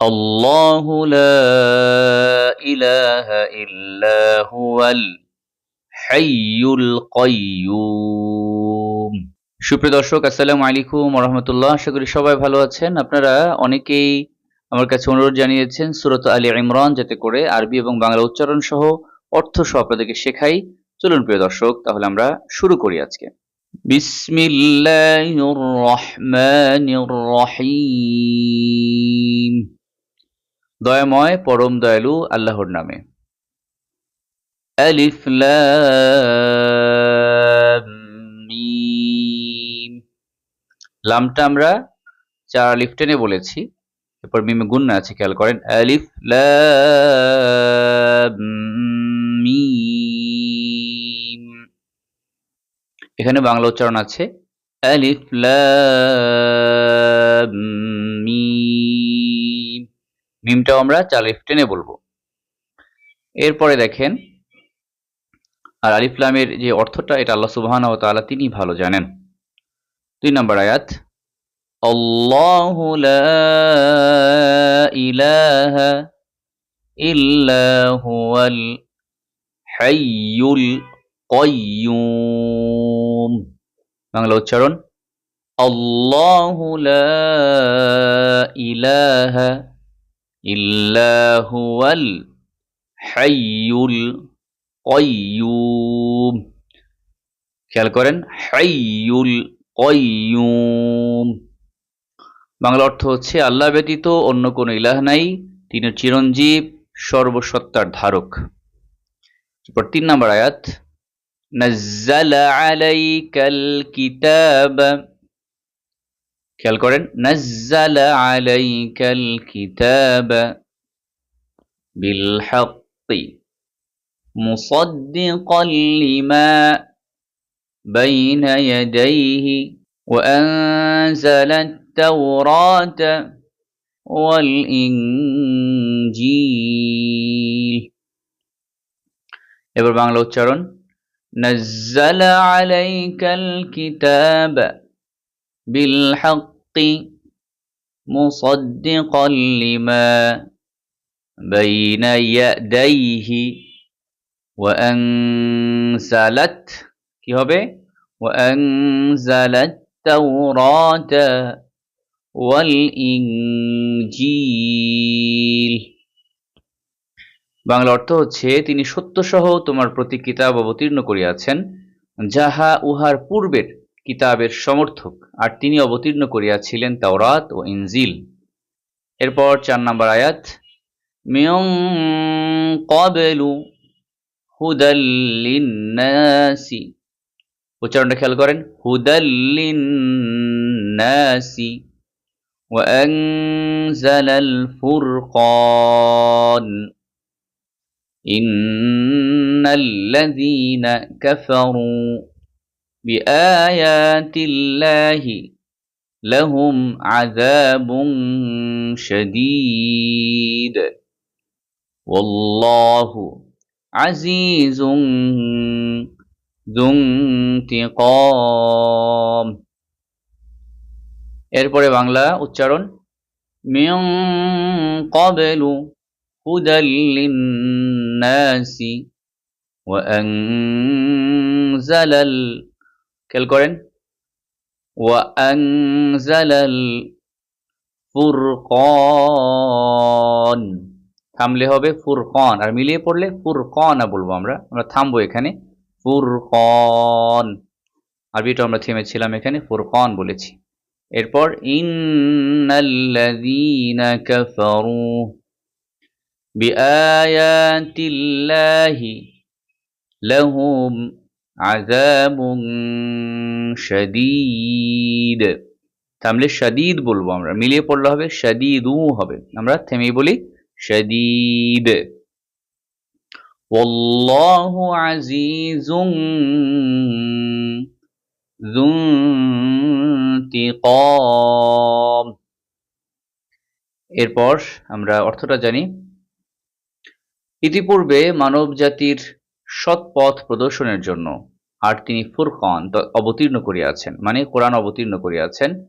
الله لا إله إلا هو الحي القيوم সুপ্রিয় দর্শক আসসালামু আলাইকুম রহমতুল্লাহ আশা করি সবাই ভালো আছেন আপনারা অনেকেই আমার কাছে অনুরোধ জানিয়েছেন সুরত আলী ইমরান যাতে করে আরবি এবং বাংলা উচ্চারণ সহ অর্থ সহ আপনাদেরকে শেখাই চলুন প্রিয় দর্শক তাহলে আমরা শুরু করি আজকে বিসমিল্লাহির রহমানির রহিম দয়াময়, পরম দয়ালু আল্লাহর নামে। লামটা আমরা চার আলিফ টেনে বলেছি। এরপর মিমে গুন্না আছে, খেয়াল করেন। আলিফ মিম। এখানে বাংলা উচ্চারণ আছে। আলিফ মিম। মিমটাও আমরা চার আলিফ টেনে বলবো এরপরে দেখেন আর আলিফ লামের যে অর্থটা এটা আল্লাহ সুবহানাহু ওয়া তাআলা তিনি ভালো জানেন দুই নম্বর আয়াত الله لا إله إلا هو الحي القيوم বাংলা উচ্চারণ الله لا إله إلا هو الحي القيوم খেয়াল করেন হাইয়ুল কয়ুম বাংলা অর্থ হচ্ছে আল্লাহ ব্যতীত অন্য কোনো ইলাহ নাই তিনি চিরঞ্জীব সর্বসত্তার ধারক এরপর তিন নম্বর আয়াত নাজ্জাল আলাইকাল কিতাব খেয়াল করেন নাজ্জাল আলাইকাল কিতাব বিল হাক্কি মুসাদ্দিকাল লিমা বাইনা ইয়াদাইহি وأنزل التوراة والإنجيل এবার বাংলা উচ্চারণ نزل عليك الكتاب بالحق مصدقا لما بين يديه وأنزلت কি হবে وأنزلت التوراة والإنجيل বাংলা অর্থ হচ্ছে তিনি সত্যসহ তোমার প্রতি কিতাব অবতীর্ণ করিয়াছেন যাহা উহার পূর্বের কিতাবের সমর্থক আর তিনি অবতীর্ণ করিয়াছিলেন তাওরাত ও ইনজিল এরপর চার নম্বর আয়াত মিয়ং কবেলু হুদাল্লিন্নাসি উচ্চারণটা খেয়াল করেন হুদাল্লিন্নাসি وأنزل الفرقان إن الذين كفروا بآيات الله لهم عذاب شديد والله عزيز দুন্তিকম এরপরে বাংলা উচ্চারণ মিয়ং কবেলু হুদাল্লিন্নাসি ওয়াংজালাল খেয়াল করেন। ফুরকন। থামলে হবে ফুরকন। আর মিলিয়ে পড়লে ফুরকনা বলব আমরা। আমরা থামবো এখানে। ফুরকন। আরবিটা আমরা থেমেছিলাম এখানে। ফুরকন বলেছি। এরপর, ইন্নাল্লাযীনা কাফারু বিআয়াতিল্লাহি লাহুম আযাবুন শাদীদ থামলে শাদীদ বলবো আমরা মিলিয়ে পড়লে হবে শাদীদু হবে আমরা থেমেই বলি শাদীদ والله عزيز ذو انتقام এরপর আমরা অর্থটা জানি ইতিপূর্বে মানব জাতির সৎ পথ প্রদর্শনের জন্য আর তিনি ফুরকান অবতীর্ণ করিয়াছেন। মানে কোরআন অবতীর্ণ করিয়াছেন।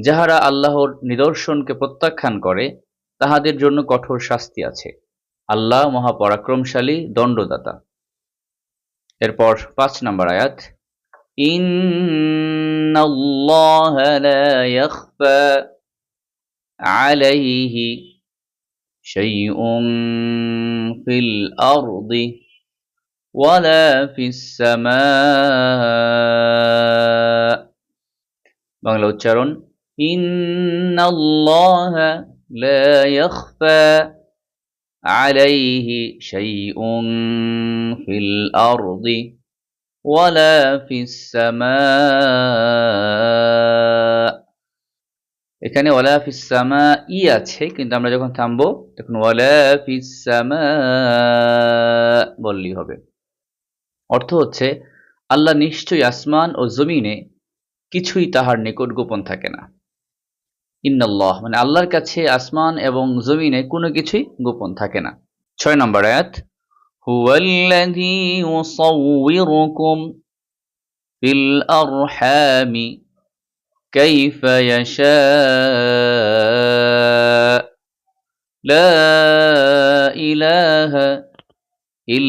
যাহারা আল্লাহর নিদর্শনকে প্রত্যাখ্যান করে, তাহাদের জন্য কঠোর শাস্তি আছে। আল্লাহ মহাপরাক্রমশালী, দণ্ডদাতা। এরপর পাঁচ নম্বর আয়াত। আলাইহি শাইউন ফিল আরদি। ওয়ালা ফিস সামা বাংলা উচ্চারণ ইন্নাল্লাহ লা ইয়াখফা عليه شيء في الأرض ولا في السماء এখানে ওয়ালা ফিসামা ই আছে কিন্তু আমরা যখন থামবো তখন ওয়ালা ফিসামা বললেই হবে অর্থ হচ্ছে, আল্লাহ নিশ্চয়ই আসমান ও জমিনে কিছুই তাহার নিকট গোপন থাকে না। ইন্নাল্লাহ মানে আল্লাহর কাছে আসমান এবং জমিনে কোনো কিছুই গোপন থাকে না। ছয় নম্বর আয়াত, হুয়াল্লাযী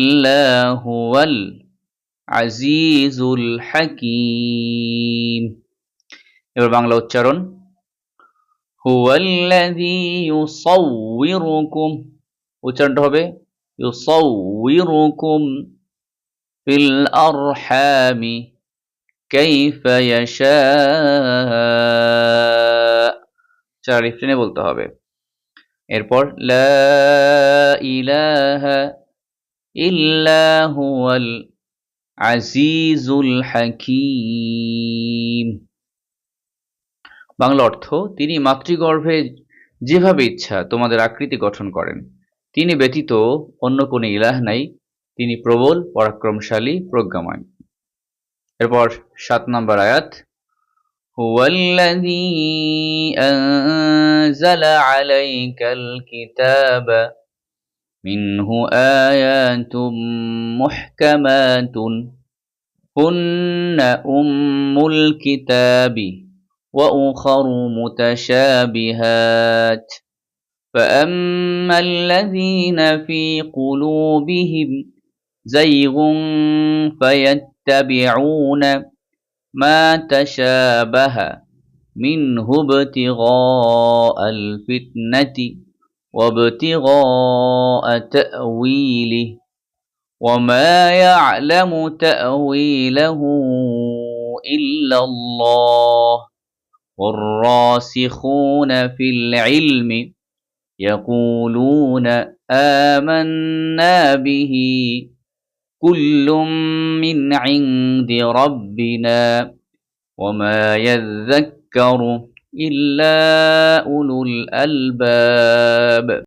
লা হুয়াল আজিজুল হাকিম। এবার বাংলা উচ্চারণ। উচ্চারণটা হবে ইউসাউবিরুকুম ফিল আরহামি কাইফা ইয়াশা। চার রিফ্রেনে বলতে হবে। এরপর, লা ইলাহা হুয়াল আজিজুল হাকিম। বাংলা অর্থ, তিনি মাতৃগর্ভে যেভাবে ইচ্ছা তোমাদের আকৃতি গঠন করেন। তিনি ব্যতীত অন্য কোনো ইলাহ নাই। তিনি প্রবল, পরাক্রমশালী, প্রজ্ঞাময়। এরপর সাত নম্বর আয়াত, হুয়াল্লাযী আনজালা আলাইকাল কিতাবা منه آيات محكمات. هن أم الكتاب وأخر متشابهات. فأما الذين في قلوبهم زيغ فيتبعون ما تشابه منه ابتغاء الفتنة. وابتغاء تأويله وما يعلم تأويله إلا الله والراسخون في العلم يقولون آمنا به كل من عند ربنا وما يذكر إلا أولو الألباب.